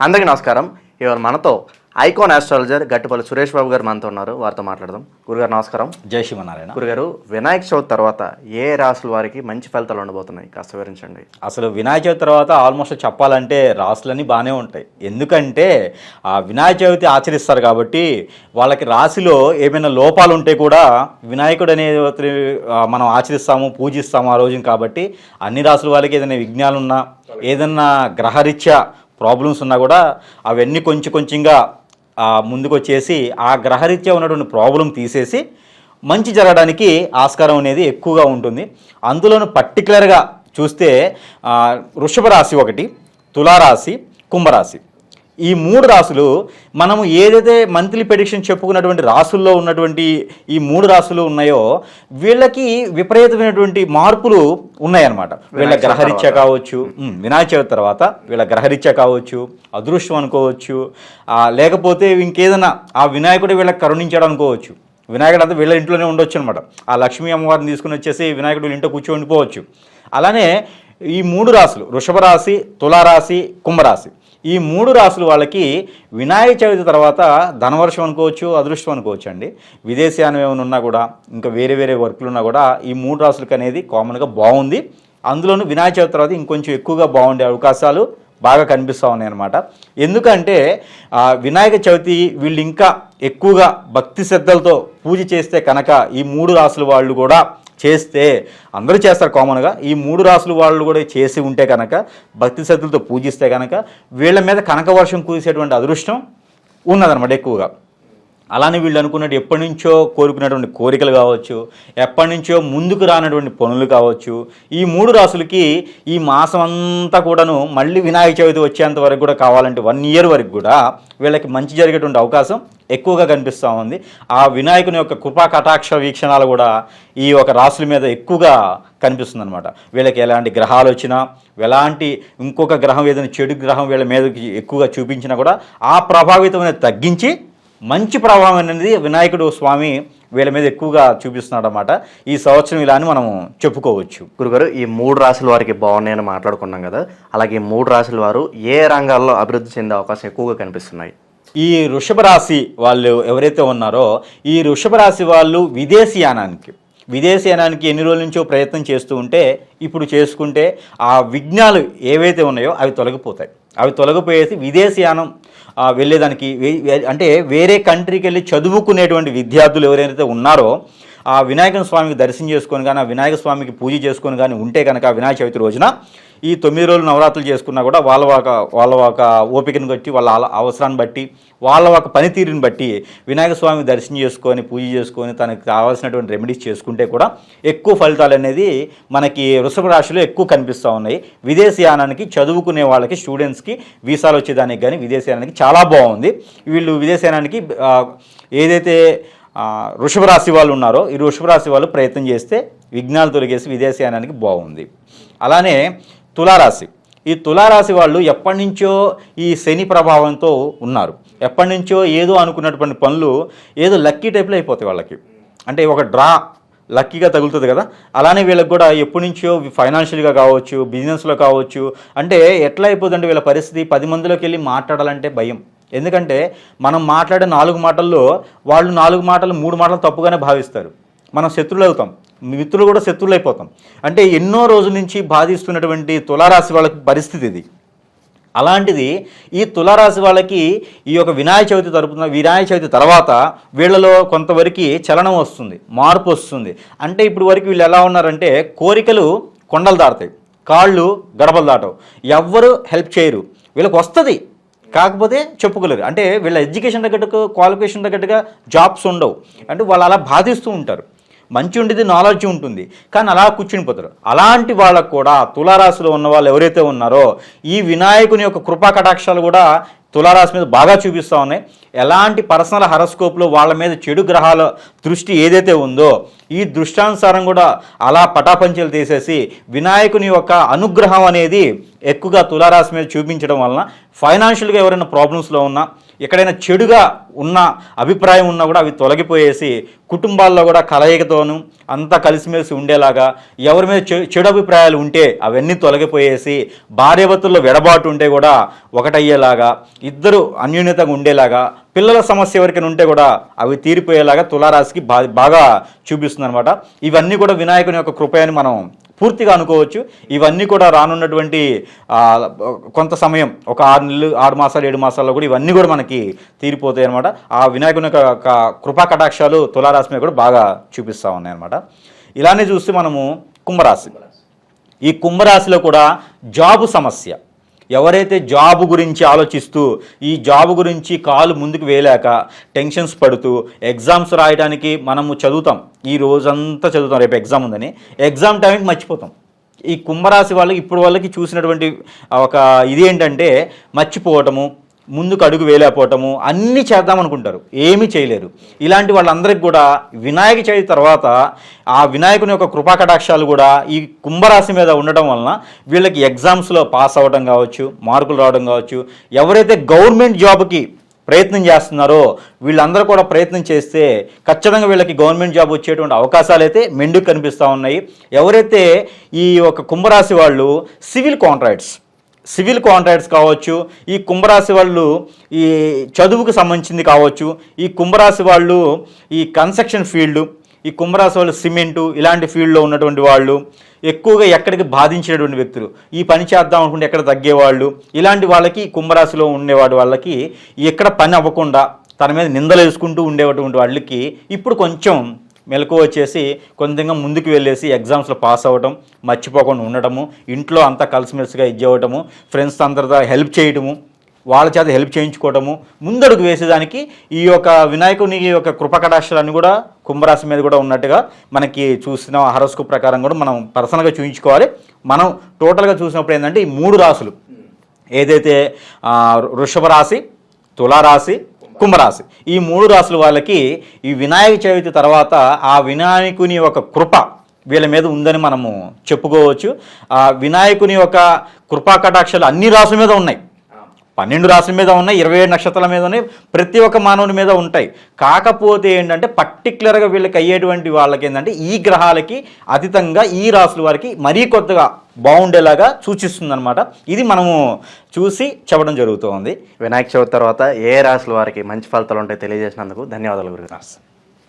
అందరికీ నమస్కారం. ఇవాళ మనతో ఐకాన్ ఆస్ట్రాలజర్ గట్టిపల్లి సురేష్ బాబు గారు మనతో ఉన్నారు. వారితో మాట్లాడదాం. గురుగారు నమస్కారం. జై శ్రీమన్నారాయణ. గురుగారు వినాయక చవితి తర్వాత ఏ రాసుల వారికి మంచి ఫలితాలు ఉండబోతున్నాయి? కాస్త వివరించండి. అసలు వినాయక చవితి తర్వాత ఆల్మోస్ట్ చెప్పాలంటే రాసులన్నీ బాగానే ఉంటాయి. ఎందుకంటే ఆ వినాయక చవితి ఆచరిస్తారు కాబట్టి వాళ్ళకి రాశిలో ఏమైనా లోపాలు ఉంటే కూడా వినాయకుడు అనే ఆ, మనం ఆచరిస్తాము పూజిస్తాము ఆ రోజున కాబట్టి అన్ని రాసుల వాళ్ళకి ఏదైనా విఘ్నాలు ఉన్నా ఏదన్నా గ్రహరీత్యా ప్రాబ్లమ్స్ ఉన్నా కూడా అవన్నీ కొంచెం కొంచెంగా ముందుకు వచ్చేసి ఆ గ్రహరీత్యా ఉన్నటువంటి ప్రాబ్లం తీసేసి మంచి జరగడానికి ఆస్కారం అనేది ఎక్కువగా ఉంటుంది. అందులోనూ పర్టికులర్గా చూస్తే వృషభ రాశి ఒకటి తులారాశి కుంభరాశి. ఈ మూడు రాసులు మనము ఏదైతే మంత్లీ ప్రెడిక్షన్ చెప్పుకున్నటువంటి రాసుల్లో ఉన్నటువంటి ఈ మూడు రాసులు ఉన్నాయో వీళ్ళకి విపరీతమైనటువంటి మార్పులు ఉన్నాయన్నమాట. వీళ్ళ గ్రహరీత్యా కావచ్చు వినాయక చవితి తర్వాత వీళ్ళ గ్రహరీత్యా కావచ్చు అదృష్టం అనుకోవచ్చు లేకపోతే ఇంకేదైనా ఆ వినాయకుడు వీళ్ళకి కరుణించాడు అనుకోవచ్చు. వినాయకుడు అంతా వీళ్ళ ఇంట్లోనే ఉండొచ్చు అనమాట ఆ లక్ష్మీ అమ్మవారిని తీసుకుని వచ్చేసి వినాయకుడు వీళ్ళ ఇంట్లో కూర్చొని ఉండిపోవచ్చు అలానే ఈ మూడు రాశులు వృషభ రాశి తులారాశి కుంభరాశి. ఈ మూడు రాసులు వాళ్ళకి వినాయక చవితి తర్వాత ధనవర్షం అనుకోవచ్చు అదృష్టం అనుకోవచ్చు అండి. విదేశీయానం ఏమైనా ఉన్నా కూడా ఇంకా వేరే వేరే వర్క్లు ఉన్నా కూడా ఈ మూడు రాసులకి అనేది కామన్గా బాగుంది. అందులోనూ వినాయక చవితి తర్వాత ఇంకొంచెం ఎక్కువగా బాగుండే అవకాశాలు బాగా కనిపిస్తూ ఉన్నాయి అనమాట ఎందుకంటే వినాయక చవితి వీళ్ళు ఇంకా ఎక్కువగా భక్తి శ్రద్ధలతో పూజ చేస్తే కనుక ఈ మూడు రాసుల వాళ్ళు కూడా చేస్తే అందరూ చేస్తారు కామన్గా. ఈ మూడు రాసులు వాళ్ళు కూడా చేసి ఉంటే కనుక భక్తి శ్రద్ధలతో పూజిస్తే కనుక వీళ్ళ మీద కనక వర్షం కురిసేటువంటి అదృష్టం ఉన్నదన్నమాట ఎక్కువగా. అలానే వీళ్ళు అనుకున్నట్టు ఎప్పటి నుంచో కోరుకున్నటువంటి కోరికలు కావచ్చు ఎప్పటి నుంచో ముందుకు రానటువంటి పనులు కావచ్చు ఈ మూడు రాసులకి ఈ మాసం అంతా కూడాను మళ్ళీ వినాయక చవితి వచ్చేంత వరకు కూడా కావాలంటే వన్ ఇయర్ వరకు కూడా వీళ్ళకి మంచి జరిగేటువంటి అవకాశం ఎక్కువగా కనిపిస్తూ ఉంది. ఆ వినాయకుని యొక్క కృపా కటాక్ష వీక్షణాలు కూడా ఈ ఒక రాసుల మీద ఎక్కువగా కనిపిస్తుంది అనమాట వీళ్ళకి ఎలాంటి గ్రహాలు వచ్చినా ఎలాంటి ఇంకొక గ్రహం ఏదైనా చెడు గ్రహం వీళ్ళ మీదకి ఎక్కువగా చూపించినా కూడా ఆ ప్రభావితం అనేది తగ్గించి మంచి ప్రభావం అనేది వినాయకుడు స్వామి వీళ్ళ మీద ఎక్కువగా చూపిస్తున్నాడు అనమాట ఈ సంవత్సరం ఇలా అని మనం చెప్పుకోవచ్చు. గురుగారు ఈ మూడు రాసుల వారికి బాగున్నాయని మాట్లాడుకున్నాం కదా. అలాగే ఈ మూడు రాసుల వారు ఏ రంగాల్లో అభివృద్ధి చెందే అవకాశం ఎక్కువగా కనిపిస్తున్నాయి? ఈ వృషభ రాశి వాళ్ళు ఎవరైతే ఉన్నారో ఈ వృషభ రాశి వాళ్ళు విదేశీయానానికి విదేశయానానికి ఎన్ని రోజుల నుంచో ప్రయత్నం చేస్తూ ఉంటే ఇప్పుడు చేసుకుంటే ఆ విఘ్నాలు ఏవైతే ఉన్నాయో అవి తొలగిపోతాయి. అవి తొలగిపోయేసి విదేశీయానం వెళ్ళేదానికి అంటే వేరే కంట్రీకి వెళ్ళి చదువుకునేటువంటి విద్యార్థులు ఎవరైతే ఉన్నారో ఆ వినాయక స్వామికి దర్శనం చేసుకొని కానీ ఆ వినాయక స్వామికి పూజ చేసుకొని కానీ ఉంటే కనుక వినాయక చవితి రోజున ఈ తొమ్మిది రోజులు నవరాత్రులు చేసుకున్నా కూడా వాళ్ళ ఒక వాళ్ళ ఒక ఓపికను బట్టి వాళ్ళ అవసరాన్ని బట్టి వాళ్ళ ఒక పనితీరుని బట్టి వినాయక స్వామి దర్శనం చేసుకొని పూజ చేసుకొని తనకు కావాల్సినటువంటి రెమెడీస్ చేసుకుంటే కూడా ఎక్కువ ఫలితాలు అనేది మనకి వృషభ రాశిలో ఎక్కువ కనిపిస్తూ ఉన్నాయి. విదేశీయానానికి చదువుకునే వాళ్ళకి స్టూడెంట్స్కి వీసాలు వచ్చేదానికి కానీ విదేశీయానానికి చాలా బాగుంది. వీళ్ళు విదేశీయానానికి ఏదైతే వృషభ రాశి వాళ్ళు ఉన్నారో ఈ వృషభ రాశి వాళ్ళు ప్రయత్నం చేస్తే విఘ్నాలు తొలగేసి విదేశయానానికి బాగుంది. అలానే తులారాశి. ఈ తులారాశి వాళ్ళు ఎప్పటి నుంచో ఈ శని ప్రభావంతో ఉన్నారు. ఎప్పటి నుంచో ఏదో అనుకున్నటువంటి పనులు ఏదో లక్కీ టైప్లో అయిపోతాయి వాళ్ళకి. అంటే ఒక డ్రా లక్కీగా తగులుతుంది కదా. అలానే వీళ్ళకి కూడా ఎప్పటి నుంచో ఫైనాన్షియల్గా కావచ్చు బిజినెస్లో కావచ్చు అంటే ఎట్లా అయిపోతుందంటే వీళ్ళ పరిస్థితి పది మందిలోకి వెళ్ళి మాట్లాడాలంటే భయం. ఎందుకంటే మనం మాట్లాడే నాలుగు మాటల్లో వాళ్ళు నాలుగు మాటలు మూడు మాటలు తప్పుగానే భావిస్తారు. మనం శత్రువులు అవుతాం మిత్రులు కూడా శత్రువులు అయిపోతాం అంటే ఎన్నో రోజుల నుంచి బాధిస్తున్నటువంటి తులారాశి వాళ్ళకి పరిస్థితి ఇది. అలాంటిది ఈ తులారాశి వాళ్ళకి ఈ యొక్క వినాయక చవితి తరపున వినాయక చవితి తర్వాత వీళ్ళలో కొంతవరకు చలనం వస్తుంది మార్పు వస్తుంది. అంటే ఇప్పుడు వరకు వీళ్ళు ఎలా ఉన్నారంటే కోరికలు కొండలు దాటుతాయి కాళ్ళు గడపలు దాటవు. ఎవ్వరు హెల్ప్ చేయరు. వీళ్ళకి వస్తుంది. కాకపోతే చెప్పుకోలేరు అంటే వీళ్ళ ఎడ్యుకేషన్ తగ్గట్టుగా క్వాలిఫికేషన్ తగ్గట్టుగా జాబ్స్ ఉండవు. అంటే వాళ్ళు అలా బాధిస్తూ ఉంటారు. మంచి ఉండేది నాలెడ్జ్ ఉంటుంది. కానీ అలా కూర్చునిపోతారు. అలాంటి వాళ్ళకు కూడా తులారాశిలో ఉన్న వాళ్ళు ఎవరైతే ఉన్నారో ఈ వినాయకుని యొక్క కృపా కటాక్షాలు కూడా తులారాశి మీద బాగా చూపిస్తూ ఉన్నాయి. ఎలాంటి పర్సనల్ హరస్కోప్లో వాళ్ళ మీద చెడు గ్రహాల దృష్టి ఏదైతే ఉందో ఈ దృష్టానుసారం కూడా అలా పటాపంచలు తీసేసి వినాయకుని యొక్క అనుగ్రహం అనేది ఎక్కువగా తులారాశి మీద చూపించడం వలన ఫైనాన్షియల్గా ఎవరైనా ప్రాబ్లమ్స్లో ఉన్నా ఎక్కడైనా చెడుగా ఉన్న అభిప్రాయం ఉన్నా కూడా అవి తొలగిపోయేసి కుటుంబాల్లో కూడా కలయికతోనూ అంతా కలిసిమెలిసి ఉండేలాగా ఎవరి మీద చెడు అభిప్రాయాలు ఉంటే అవన్నీ తొలగిపోయేసి భార్యభర్తల్లో వెడబాటు ఉంటే కూడా ఒకటయ్యేలాగా ఇద్దరు అన్యోన్యతగా ఉండేలాగా పిల్లల సమస్య ఎవరికైనా ఉంటే కూడా అవి తీరిపోయేలాగా తులారాశికి బాగా చూపిస్తుంది అనమాట ఇవన్నీ కూడా వినాయకుని యొక్క కృపయని మనం పూర్తిగా అనుకోవచ్చు. ఇవన్నీ కూడా రానున్నటువంటి కొంత సమయం ఒక ఆరు నెలలు ఆరు మాసాలు ఏడు మాసాల్లో కూడా ఇవన్నీ కూడా మనకి తీరిపోతాయి అనమాట ఆ వినాయకుని యొక్క కృపా కటాక్షాలు తులారాశి మీద కూడా బాగా చూపిస్తూ ఉన్నాయన్నమాట. ఇలానే చూస్తే మనము కుంభరాశి. ఈ కుంభరాశిలో కూడా జాబు సమస్య. ఎవరైతే జాబ్ గురించి ఆలోచిస్తూ ఈ జాబ్ గురించి కాలు ముందుకు వేయలేక టెన్షన్స్ పడుతూ ఎగ్జామ్స్ రాయడానికి మనము చదువుతాం. ఈ రోజంతా చదువుతాం. రేపు ఎగ్జామ్ ఉందని ఎగ్జామ్ టైంకి మర్చిపోతాం. ఈ కుంభరాశి వాళ్ళకి ఇప్పుడు వాళ్ళకి చూసినటువంటి ఒక ఇది ఏంటంటే మర్చిపోవటము ముందుకు అడుగు వేలేకపోవటము అన్నీ చేద్దాం అనుకుంటారు ఏమీ చేయలేరు. ఇలాంటి వాళ్ళందరికీ కూడా వినాయక చవితి తర్వాత ఆ వినాయకుని యొక్క కృపా కటాక్షాలు కూడా ఈ కుంభరాశి మీద ఉండటం వలన వీళ్ళకి ఎగ్జామ్స్లో పాస్ అవ్వడం కావచ్చు మార్కులు రావడం కావచ్చు ఎవరైతే గవర్నమెంట్ జాబ్కి ప్రయత్నం చేస్తున్నారో వీళ్ళందరూ కూడా ప్రయత్నం చేస్తే ఖచ్చితంగా వీళ్ళకి గవర్నమెంట్ జాబ్ వచ్చేటువంటి అవకాశాలు అయితే మెండుకు కనిపిస్తూ ఉన్నాయి. ఎవరైతే ఈ యొక్క కుంభరాశి వాళ్ళు సివిల్ కాంట్రాక్ట్స్ సివిల్ కాంట్రాక్ట్స్ కావచ్చు ఈ కుంభరాశి వాళ్ళు ఈ చదువుకు సంబంధించింది కావచ్చు ఈ కుంభరాశి వాళ్ళు ఈ కన్స్ట్రక్షన్ ఫీల్డ్ ఈ కుంభరాశి వాళ్ళు సిమెంటు ఇలాంటి ఫీల్డ్లో ఉన్నటువంటి వాళ్ళు ఎక్కువగా ఎక్కడికి బాధించినటువంటి వ్యక్తులు ఈ పని చేద్దాం అనుకుంటే ఎక్కడ తగ్గేవాళ్ళు ఇలాంటి వాళ్ళకి కుంభరాశిలో ఉండేవాడు వాళ్ళకి ఎక్కడ పని అవ్వకుండా తన మీద నిందలు వేసుకుంటూ ఉండేటువంటి వాళ్ళకి ఇప్పుడు కొంచెం మెలకు వచ్చేసి కొంచెంగా ముందుకు వెళ్ళేసి ఎగ్జామ్స్లో పాస్ అవ్వటం మర్చిపోకుండా ఉండటము ఇంట్లో అంతా కలిసిమెలిసిగా ఇచ్చేవటము ఫ్రెండ్స్ అందరితో హెల్ప్ చేయటము వాళ్ళ చేత హెల్ప్ చేయించుకోవటము ముందడుగు వేసేదానికి ఈ యొక్క వినాయకుని యొక్క కృపకటాక్షలన్నీ కూడా కుంభరాశి మీద కూడా ఉన్నట్టుగా మనకి చూసిన హరస్కు ప్రకారం కూడా మనం పర్సనల్గా చూయించుకోవాలి. మనం టోటల్గా చూసినప్పుడు ఏంటంటే ఈ మూడు రాసులు ఏదైతే వృషభ రాశి తులారాశి కుంభరాశి. ఈ మూడు రాశుల వాళ్ళకి ఈ వినాయక చవితి తర్వాత ఆ వినాయకుని యొక్క కృప వీళ్ళ మీద ఉందని మనము చెప్పుకోవచ్చు. ఆ వినాయకుని యొక్క కృపా కటాక్షలు అన్ని రాసుల మీద ఉన్నాయి. పన్నెండు రాసుల మీద ఉన్నాయి ఇరవై ఏడు నక్షత్రాల మీద ఉన్నాయి ప్రతి ఒక్క మానవుని మీద ఉంటాయి. కాకపోతే ఏంటంటే పర్టికులర్గా వీళ్ళకి అయ్యేటువంటి వాళ్ళకి ఏంటంటే ఈ గ్రహాలకి అతీతంగా ఈ రాసుల వారికి మరీ కొత్తగా బాగుండేలాగా సూచిస్తుంది ఇది మనము చూసి చెప్పడం జరుగుతుంది. వినాయక చవితి తర్వాత ఏ రాశుల వారికి మంచి ఫలితాలు ఉంటాయి తెలియజేసినందుకు ధన్యవాదాలు గురుగారు.